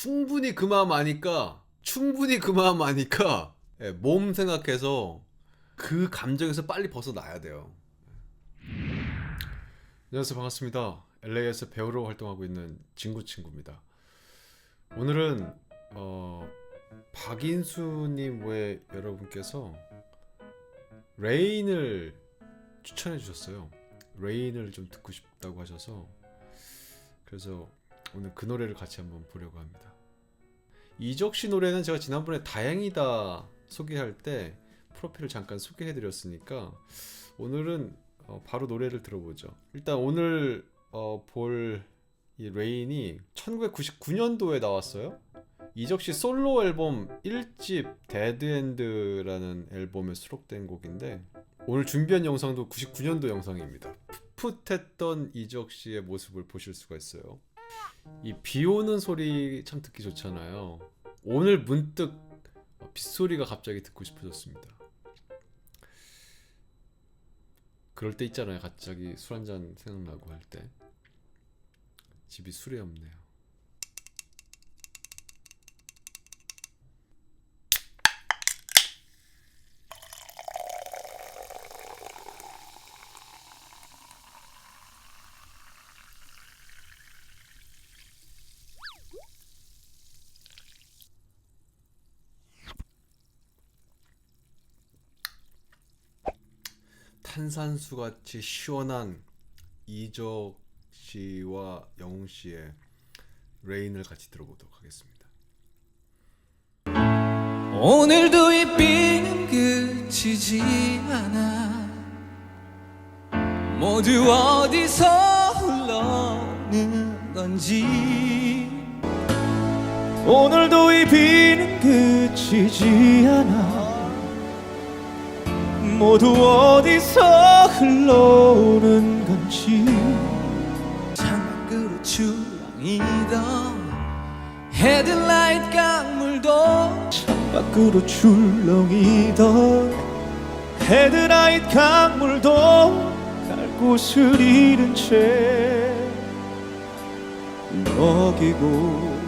충분히 그 마음 아니까 충분히 그 마음 아니까 예, 몸 생각해서 그 감정에서 빨리 벗어나야 돼요. 안녕하세요 반갑습니다. LA에서 배우로 활동하고 있는 진구 친구입니다. 오늘은 어, 박인수님 외 여러분께서 레인을 추천해 주셨어요. 레인을 좀 듣고 싶다고 하셔서 그래서 오늘 그 노래를 같이 한번 보려고 합니다. 이적 씨 노래는 제가 지난번에 다행이다 소개할 때 프로필을 잠깐 소개해 드렸으니까 오늘은 어, 바로 노래를 들어보죠. 일단 오늘 어, 볼이 레인이 1999년도에 나왔어요. 이적 씨 솔로 앨범 1집 데드엔드라는 앨범에 수록된 곡인데 오늘 준비한 영상도 99년도 영상입니다. 풋풋했던 이적 씨의 모습을 보실 수가 있어요. 이 비 오는 소리 참 듣기 좋잖아요. 오늘 문득 빗소리가 갑자기 듣고 싶어졌습니다. 그럴 때 있잖아요. 갑자기 술 한잔 생각나고 할 때. 집이 술이 없네요. 탄산수 같이 시원한 이적 씨와 영웅 씨의 레인을 같이 들어보도록 하겠습니다. 오늘도 이 비는 그치지 않아. 모두 어디서 흘러는 건지. 오늘도 이 비는 그치지 않아 모두 어디서 흘러오는 건지. 창 밖으로 출렁이던 헤드라이트 강물도 밖으로 출렁이던 헤드라이트 강물도 갈 곳을 잃은 채 먹이고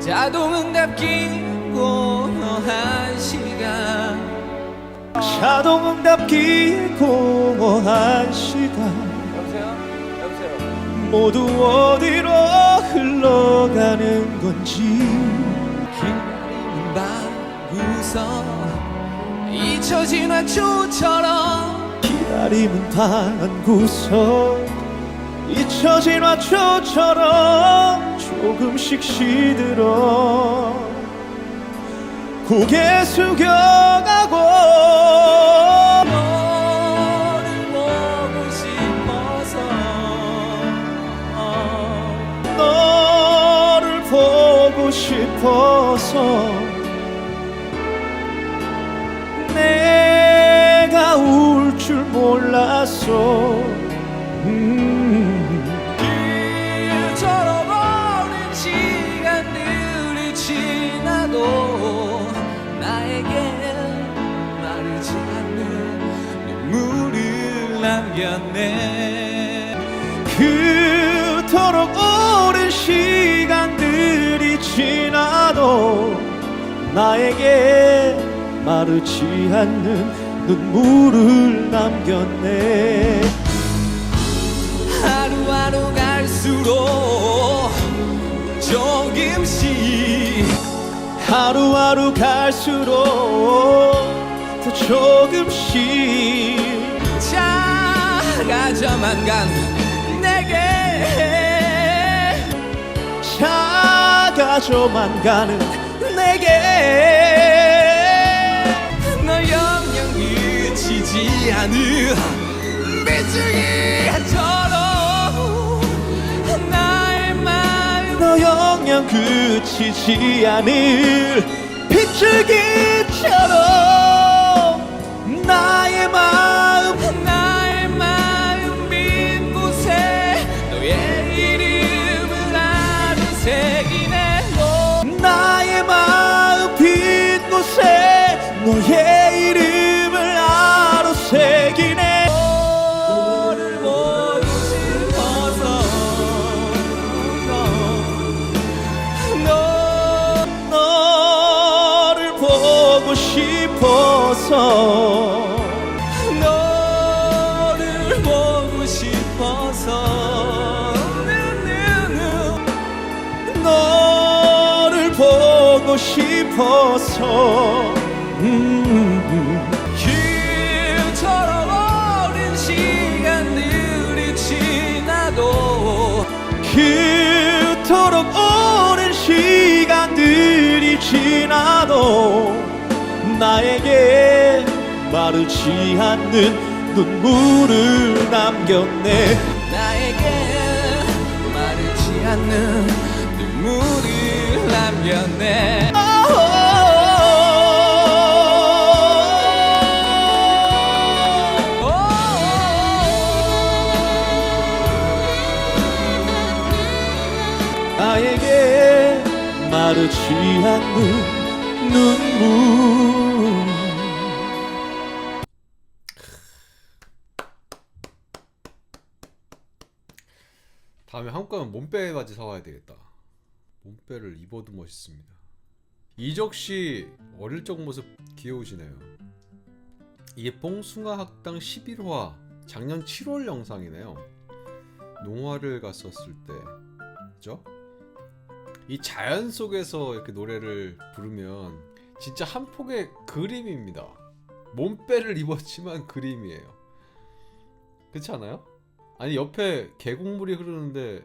자동응답기고 한 시간 자동응답 기고한 시간 여보세요? 여보세요? 모두 어디로 흘러가는 건지 기다리는 방구석 잊혀진 화초처럼 기다림은 방구석 잊혀진 화초처럼 조금씩 시들어 고개 숙여가고 싶어서 내가 울 줄 몰랐어 음. 오랜 시간들이 지나도 나에게 마르지 않는 눈물을 남겼네 그토록 시간들이 지나도 나에게 마르지 않는 눈물을 남겼네. 하루하루 갈수록 조금씩 하루하루 갈수록 더 조금씩 작아져만 간 작아져만 가는 내게. 너 영영 그치지 않은 나의 마음 너 영영 그치지 않을 빗줄기 보고 싶어서. 음, 길처럼 오랜 시간들이 지나도 그토록 오랜 시간들이 지나도 나에게 마르지 않는 눈물을 남겼네. 나에게 마르지 않는 눈물을 남겼네. 나에게 마르지 않는 눈물. 다음에 한국 가면 몸빼 바지 사와야 되겠다. 몸빼를 입어도 멋있습니다. 이적 씨 어릴 적 모습 귀여우시네요. 이게 뽕숭아 학당 11화 작년 7월 영상이네요. 농화를 갔었을 때, 그죠? 이 자연 속에서 이렇게 노래를 부르면 진짜 한 폭의 그림입니다. 몸빼를 입었지만 그림이에요. 그렇지 않아요? 아니 옆에 계곡물이 흐르는데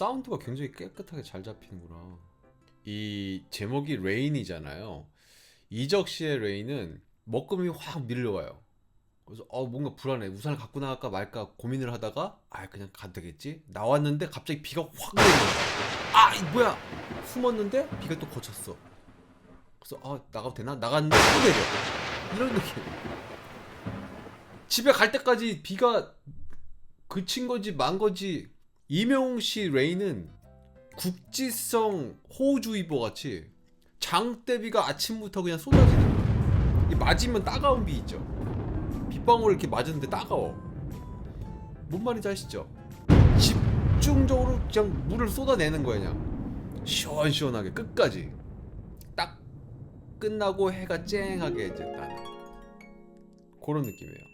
사운드가 굉장히 깨끗하게 잘 잡히는구나. 이 제목이 레인이잖아요. 이적 씨의 레인은 먹금이 확 밀려와요. 그래서 어 뭔가 불안해. 우산을 갖고 나갈까 말까 고민을 하다가 아 그냥 되겠지. 나왔는데 갑자기 비가 확 내려. 아 이 뭐야? 숨었는데 비가 또 거쳤어. 그래서 아 나가도 되나? 나갔는데 또 내려. 이런 느낌. 집에 갈 때까지 비가 그친 거지 만 거지 이명웅 씨 레인은 국지성 호우주의보 같이 장대비가 아침부터 그냥 쏟아지는. 이 맞으면 따가운 비 있죠. 빗방울 이렇게 맞았는데 따가워. 뭔 말인지 아시죠? 집중적으로 그냥 물을 쏟아내는 거야 그냥 시원시원하게 끝까지 딱 끝나고 해가 쨍하게 이제 나는 그런 느낌이에요.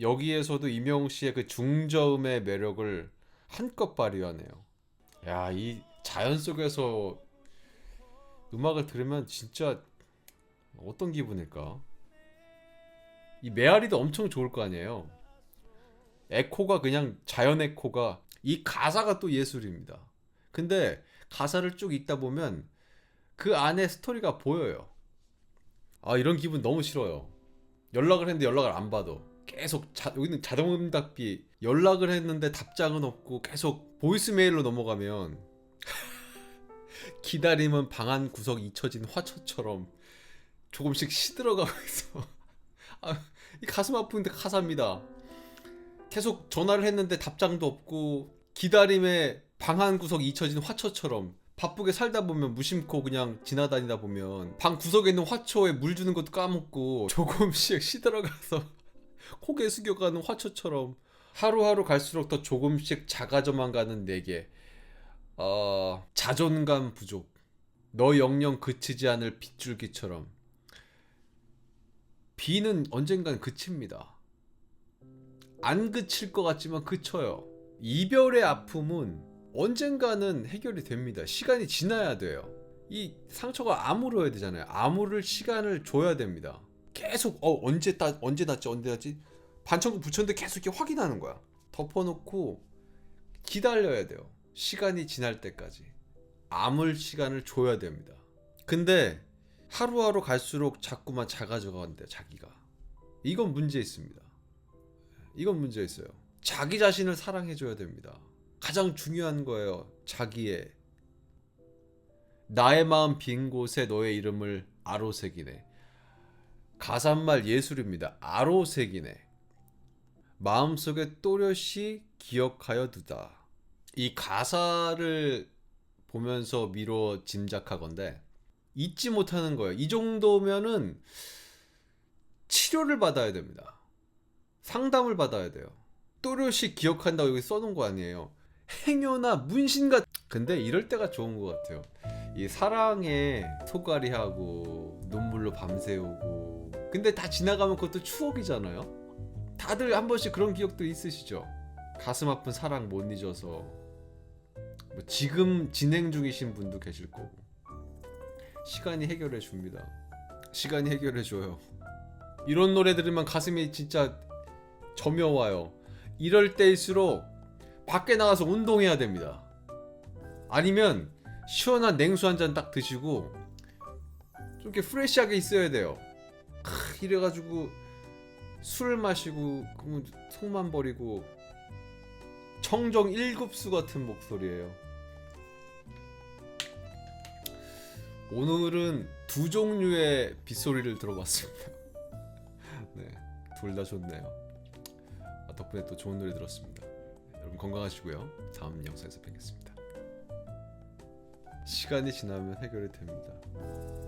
여기에서도 이명웅 씨의 그 중저음의 매력을 한껏 발휘하네요. 야, 이 자연 속에서 음악을 들으면 진짜 어떤 기분일까? 이 메아리도 엄청 좋을 거 아니에요. 에코가 그냥 자연 에코가 이 가사가 또 예술입니다. 근데 가사를 쭉 읽다 보면 그 안에 스토리가 보여요. 아, 이런 기분 너무 싫어요. 연락을 했는데 연락을 안 받아. 계속 자, 여기는 자동 응답비 연락을 했는데 답장은 없고 계속 보이스메일로 넘어가면 기다림은 방안 구석 잊혀진 화초처럼 조금씩 시들어가고 있어. 아, 이 가슴 아픈데 가사입니다. 계속 전화를 했는데 답장도 없고 기다림에 방한 구석 잊혀진 화초처럼 바쁘게 살다 보면 무심코 그냥 지나다니다 보면 방 구석에 있는 화초에 물 주는 것도 까먹고 조금씩 시들어가서 고개 숙여가는 화초처럼 하루하루 갈수록 더 조금씩 작아져만 가는 내게 어, 자존감 부족. 너 영영 그치지 않을 빗줄기처럼. 비는 언젠간 그칩니다. 안 그칠 것 같지만 그쳐요. 이별의 아픔은 언젠가는 해결이 됩니다. 시간이 지나야 돼요. 이 상처가 아물어야 되잖아요. 아무를 시간을 줘야 됩니다 계속 어 언제 따 언제 닿지 언제 닿지? 반창고 붙였는데 계속 이렇게 확인하는 거야. 덮어놓고 기다려야 돼요. 시간이 지날 때까지. 아물 시간을 줘야 됩니다. 근데 하루하루 갈수록 자꾸만 작아져 간대 자기가. 이건 문제 있습니다. 이건 문제 있어요. 자기 자신을 사랑해줘야 됩니다. 가장 중요한 거예요 자기의. 나의 마음 빈 곳에 너의 이름을 아로새기네 가사말 예술입니다. 아로색이네. 마음속에 또렷이 기억하여 두다. 이 가사를 보면서 미뤄 짐작하건데 잊지 못하는 거예요. 이 정도면은 치료를 받아야 됩니다. 상담을 받아야 돼요. 또렷이 기억한다고 여기 써놓은 거 아니에요. 행여나 문신같 근데 이럴 때가 좋은 것 같아요. 이 사랑에 소가리하고 눈물로 밤새우고 근데 다 지나가면 그것도 추억이잖아요. 다들 한 번씩 그런 기억도 있으시죠? 가슴 아픈 사랑 못 잊어서 뭐 지금 진행 중이신 분도 계실 거고 시간이 해결해 줍니다. 시간이 해결해 줘요. 이런 노래 들으면 가슴이 진짜 저며와요. 이럴 때일수록 밖에 나가서 운동해야 됩니다. 아니면 시원한 냉수 한 잔 딱 드시고 좀 이렇게 프레시하게 있어야 돼요. 크, 이래가지고 술을 마시고 속만 버리고 청정 1급수 같은 목소리예요. 오늘은 두 종류의 빗소리를 들어봤습니다. 네, 둘 다 좋네요. 아, 덕분에 또 좋은 노래 들었습니다. 여러분 건강하시고요. 다음 영상에서 뵙겠습니다. 시간이 지나면 해결이 됩니다.